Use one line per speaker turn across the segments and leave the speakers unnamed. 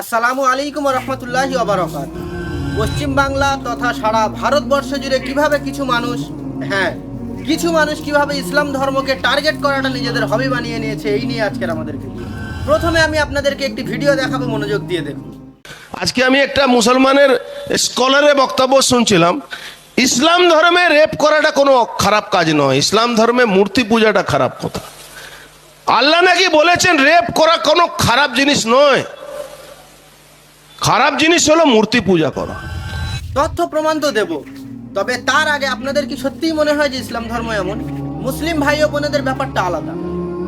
আসসালামু আলাইকুম রহমতুল্লাহি ওবরাকাত পশ্চিম বাংলা তথা সারা ভারতবর্ষ জুড়ে কীভাবে কিছু মানুষ হ্যাঁ কিছু মানুষ কীভাবে ইসলাম ধর্মকে টার্গেট করাটা নিজেদের হবি বানিয়ে নিয়েছে, এই নিয়ে আজকের আমাদের ভিডিও প্রথমে আমি আপনাদেরকে একটি ভিডিও দেখাবো, মনোযোগ দিয়ে দেখুন।
আজকে আমি একটা মুসলমানের স্কলারের বক্তব্য শুনছিলাম। ইসলাম ধর্মে রেপ করাটা কোনো খারাপ কাজ নয়। ইসলাম ধর্মে মূর্তি পূজাটা খারাপ কথা। আল্লাহ নাকি বলেছেন রেপ করা কোনো খারাপ জিনিস নয়। খারাপ জিনিস হলো মূর্তি পূজা করা।
তথ্য প্রমাণ তো দেব। তবে তার আগে আপনাদের কি সত্যিই মনে হয় যে ইসলাম ধর্ম এমন? মুসলিম ভাই ও বোনেদের ব্যাপারটা আলাদা।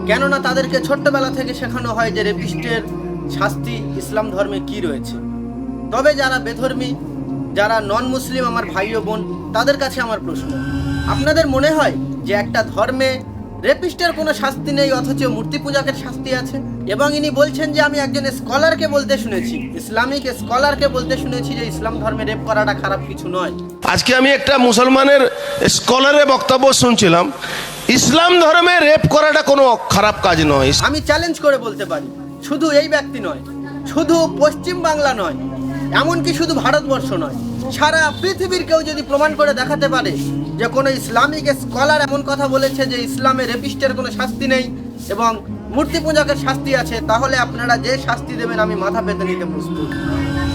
কেননা তাদেরকে ছোট্টবেলা থেকে শেখানো হয় যে রেপিস্টের শাস্তি ইসলাম ধর্মে কি রয়েছে। তবে যারা বেধর্মী, যারা নন মুসলিম আমার ভাই ও বোন, তাদের কাছে আমার প্রশ্ন। আপনাদের মনে হয় যে একটা ধর্মে রেপিস্টের কোনো শাস্তি নেই অথচ মূর্তি পূজাকের শাস্তি আছে। এবং ইনি বলছেন যে আমি একজন স্কলারকে বলতে শুনেছি। ইসলামিক স্কলারকে বলতে শুনেছি যে ইসলাম ধর্মে রেপ করাটা খারাপ কিছু নয়।
আজকে আমি একটা মুসলমানের স্কলারের বক্তব্য শুনছিলাম। ইসলাম ধর্মে রেপ করাটা কোনো খারাপ কাজ নয়।
আমি চ্যালেঞ্জ করে বলতে পারি শুধু এই ব্যক্তি নয় শুধু পশ্চিম বাংলা নয় এমনকি শুধু ভারতবর্ষ নয় সারা পৃথিবীর কেউ যদি প্রমাণ করে দেখাতে পারে যে কোনো ইসলামিক স্কলার এমন কথা বলেছে যে ইসলামে রেপিস্টের কোনো শাস্তি নেই এবং মূর্তি পূজাকের শাস্তি আছে, তাহলে আপনারা যে শাস্তি দেবেন আমি মাথা পেতে নিতে প্রস্তুত।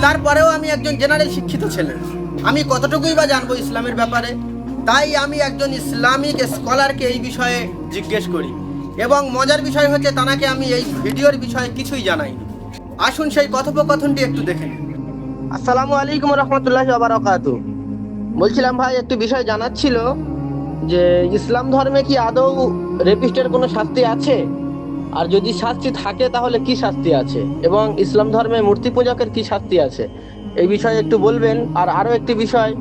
তারপরেও আমি একজন জেনারেল শিক্ষিত ছেলে। আমি কতটুকুই বা জানব ইসলামের ব্যাপারে? তাই আমি একজন ইসলামিক স্কলারকে এই বিষয়ে জিজ্ঞেস করি এবং মজার বিষয় হচ্ছে তানাকে আমি এই ভিডিওর বিষয়ে কিছুই জানাই আসুন সেই কথোপকথনটি একটু দেখে নিন আসসালামু আলাইকুম রহমতুল্লাহ বারাকাত বলছিলাম ভাই, একটি বিষয় জানার ছিল যে, ইসলাম ধর্মে কি আদৌ রেপিস্টের কোনো শাস্তি আছে? আর যদি শাস্তি থাকে, তাহলে কি শাস্তি আছে? এবং ইসলাম ধর্মে মূর্তি পূজকের কি শাস্তি আছে? এই বিষয়ে একটু বলবেন। আর আরও একটি বিষয়,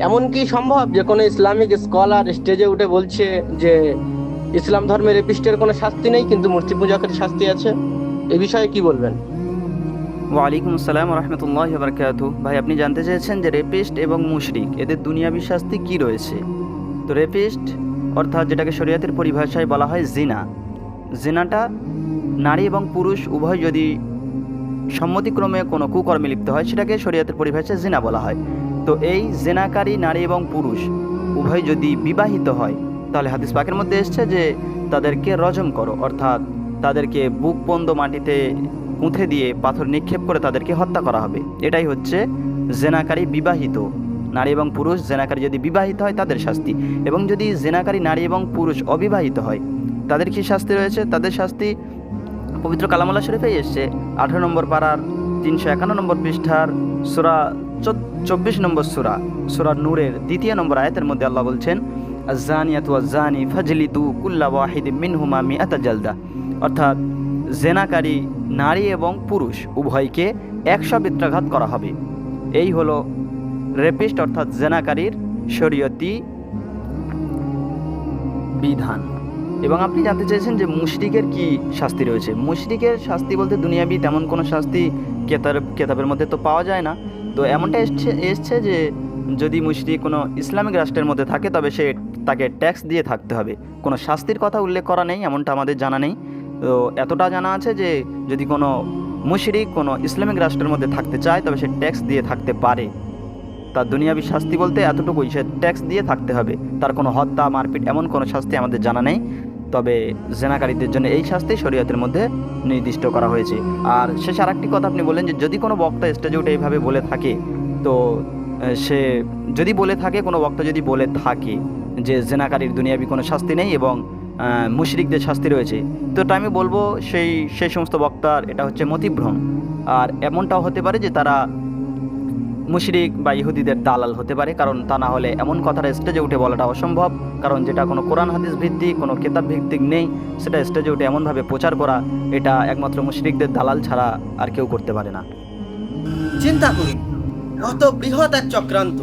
এমন কি সম্ভব যে কোনো ইসলামিক স্কলার স্টেজে উঠে বলছে যে, ইসলাম ধর্মে রেপিস্টের কোনো শাস্তি নেই, কিন্তু মূর্তি পূজকের শাস্তি আছে? এই বিষয়ে কি বলবেন?
ওয়ালাইকুম আসসালাম রহমতুল্লাহ বরকাতু ভাই, আপনি জানতে চেয়েছেন যে রেপিস্ট এবং মুশরিক, এদের দুনিয়াবি শাস্তি কি রয়েছে? তো রেপিস্ট, অর্থাৎ যেটাকে শরীয়তের পরিভাষায় বলা হয় জিনা। জিনাটা নারী এবং পুরুষ, উভয় যদি সম্মতিক্রমে কোনো কুকর্মে লিপ্ত হয়, সেটাকে শরীয়তের পরিভাষায় জিনা বলা হয়। তো এই জেনাকারী নারী এবং পুরুষ উভয় যদি বিবাহিত হয়, তাহলে হাদিস পাকের মধ্যে এসছে যে তাদেরকে রজম করো, অর্থাৎ তাদেরকে বুক পন্দ মাটিতে পুঁথে দিয়ে পাথর নিক্ষেপ করে তাদেরকে হত্যা করা হবে। এটাই হচ্ছে জেনাকারী বিবাহিত নারী এবং পুরুষ। জেনাকারী যদি বিবাহিত হয়, তাদের শাস্তি। এবং যদি জেনাকারী নারী এবং পুরুষ অবিবাহিত হয়, তাদের কি শাস্তি রয়েছে? তাদের শাস্তি পবিত্র কালামুল্লাহ শরীফেই এসছে। আঠারো নম্বর পাড়ার তিনশো একান্ন নম্বর পৃষ্ঠার সুরা চব্বিশ নম্বর সুরা সুরা নূরের দ্বিতীয় নম্বর আয়াতের মধ্যে আল্লাহ বলছেন আজানিয়াত জানি ফাজলিদু কুল্লা ওয়াহিদ মিনহুমা মিআতা জালদা। অর্থাৎ জেনাকারী, নারী এবং পুরুষ, উভয়কে একশো বিত্রাঘাত করা হবে। এই হলো রেপিস্ট অর্থাৎ জেনাকারীর শরীয়তি বিধান। এবং আপনি জানতে চাইছেন যে মুশরিকের কি শাস্তি রয়েছে? মুশরিকের শাস্তি বলতে দুনিয়াবি তেমন কোনো শাস্তি কেতার, কেতাবের মধ্যে তো পাওয়া যায় না। তো এমনটা এসছে এসছে যে যদি মুশরিক কোনো ইসলামিক রাষ্ট্রের মধ্যে থাকে, তবে সে তাকে ট্যাক্স দিয়ে থাকতে হবে। কোনো শাস্তির কথা উল্লেখ করা নেই, এমনটা আমাদের জানা নেই। এতটা জানা আছে যে যদি কোনো মুশরিক কোনো ইসলামিক রাষ্ট্রের মধ্যে থাকতে চায়, তবে সে ট্যাক্স দিয়ে থাকতে পারে। তার দুনিয়াবি শাস্তি বলতে এতটুকুই, সে ট্যাক্স দিয়ে থাকতে হবে। তার কোনো হত্যা, মারপিট এমন কোনো শাস্তি আমাদের জানা নেই। তবে জেনাকারীদের জন্য এই শাস্তি শরীয়তের মধ্যে নির্দিষ্ট করা হয়েছে। আর শেষ আর একটি কথা আপনি বললেন যে যদি কোনো বক্তা স্টেজে উঠে এইভাবে বলে থাকে, তো সে যদি বলে থাকে, কোনো বক্তা যদি বলে থাকে যে জেনাকারীর দুনিয়াবি কোনো শাস্তি নেই এবং মুশরিকদের শাস্তি রয়েছে। তো এটা আমি বলব সেই সেই সমস্ত বক্তার, এটা হচ্ছে মতিভ্রম আর এমনটাও হতে পারে যে তারা মুশরিক বা ইহুদিদের দালাল হতে পারে, কারণ তা না হলে এমন কথাটা স্টেজে উঠে বলাটা অসম্ভব। কারণ যেটা কোনো কোরআন হাদিস ভিত্তিক, কোনো কেতাব ভিত্তিক নেই, সেটা স্টেজে উঠে এমনভাবে প্রচার করা, এটা একমাত্র মুশরিকদের দালাল ছাড়া আর কেউ করতে পারে না।
চিন্তা করুন কত বৃহৎ এক চক্রান্ত।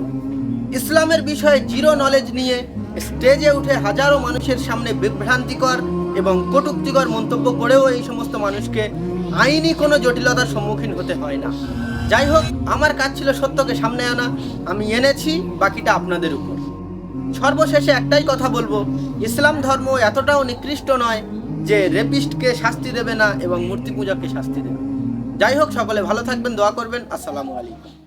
ইসলামের বিষয়ে জিরো নলেজ নিয়ে স্টেজে উঠে হাজারো মানুষের সামনে বিভ্রান্তিকর এবং কটুক্তিকর মন্তব্য করেও এই সমস্ত মানুষকে আইনি কোনো জটিলতার সম্মুখীন হতে হয় না। যাই হোক, আমার কাজ ছিল সত্যকে সামনে আনা। আমি এনেছি, বাকিটা আপনাদের উপর। সর্বশেষে একটাই কথা বলব, ইসলাম ধর্ম এতটাও নিকৃষ্ট নয় যে রেপিস্টকে শাস্তি দেবে না এবং মূর্তি পূজাকে শাস্তি দেবে। যাই হোক, সকলে ভালো থাকবেন, দোয়া করবেন। আসসালামু আলাইকুম।